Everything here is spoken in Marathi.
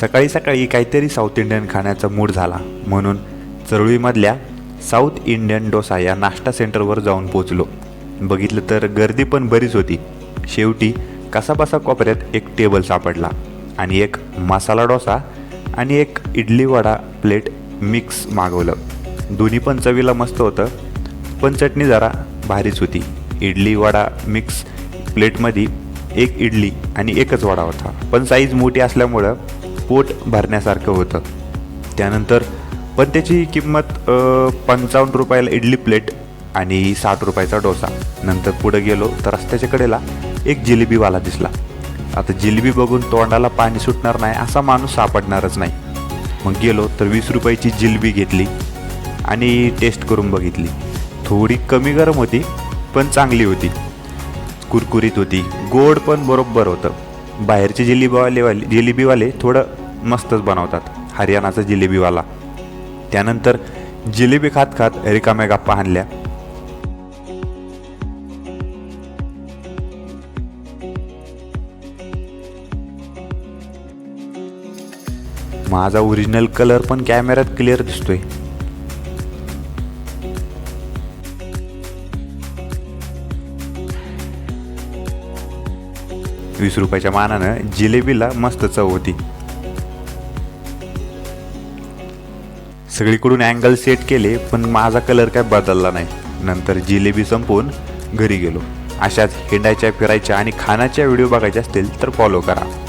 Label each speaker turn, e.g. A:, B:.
A: सकाळी सकाळी काहीतरी साऊथ इंडियन खाण्याचा मूड झाला. म्हणून चरळीमधल्या साऊथ इंडियन डोसा या नाश्ता सेंटरवर जाऊन पोचलो बघितलं तर गर्दी पण बरीच होती. शेवटी कसाबसा कोपऱ्यात एक टेबल सापडला आणि एक मसाला डोसा आणि एक इडली वडा प्लेट मिक्स मागवलं. दोन्ही पण चवीला मस्त होतं पण चटणी जरा भारीच होती. इडली वडा मिक्स प्लेटमध्ये एक इडली आणि एकच वडा होता. पण साईज मोठी असल्यामुळं पोट भरण्यासारखं होतं. त्यानंतर पण त्याची किंमत पंचावन्न रुपयाला इडली प्लेट आणि साठ रुपयाचा डोसा. नंतर पुढे गेलो तर रस्त्याच्या कडेला एक जिलेबीवाला दिसला. आता जिलेबी बघून तोंडाला पाणी सुटणार नाही असा माणूस सापडणारच नाही. मग गेलो तर वीस रुपयाची जिलेबी घेतली आणि टेस्ट करून बघितली. थोडी कमी गरम होती पण चांगली होती. कुरकुरीत होती. गोड पण बरोबर होतं. बाहेरचे जिलेबीवाले वाले जिलेबीवाले थोडं मस्तच बनवतात. हरियाणाचा जिलेबीवाला. त्यानंतर जिलेबी खात खात रिकाम्या गप्पा आणल्या माझा ओरिजिनल कलर पण कॅमेऱ्यात क्लिअर दिसतोय. वीस रुपयाच्या मानानं जिलेबीला मस्त चव होती. सगळीकडून अँगल सेट केले पण माझा कलर काय बदलला नाही. नंतर जिलेबी संपवून घरी गेलो. अशाच हिंडायच्या फिरायच्या आणि खाण्याच्या व्हिडिओ बघायचे असतील तर फॉलो करा.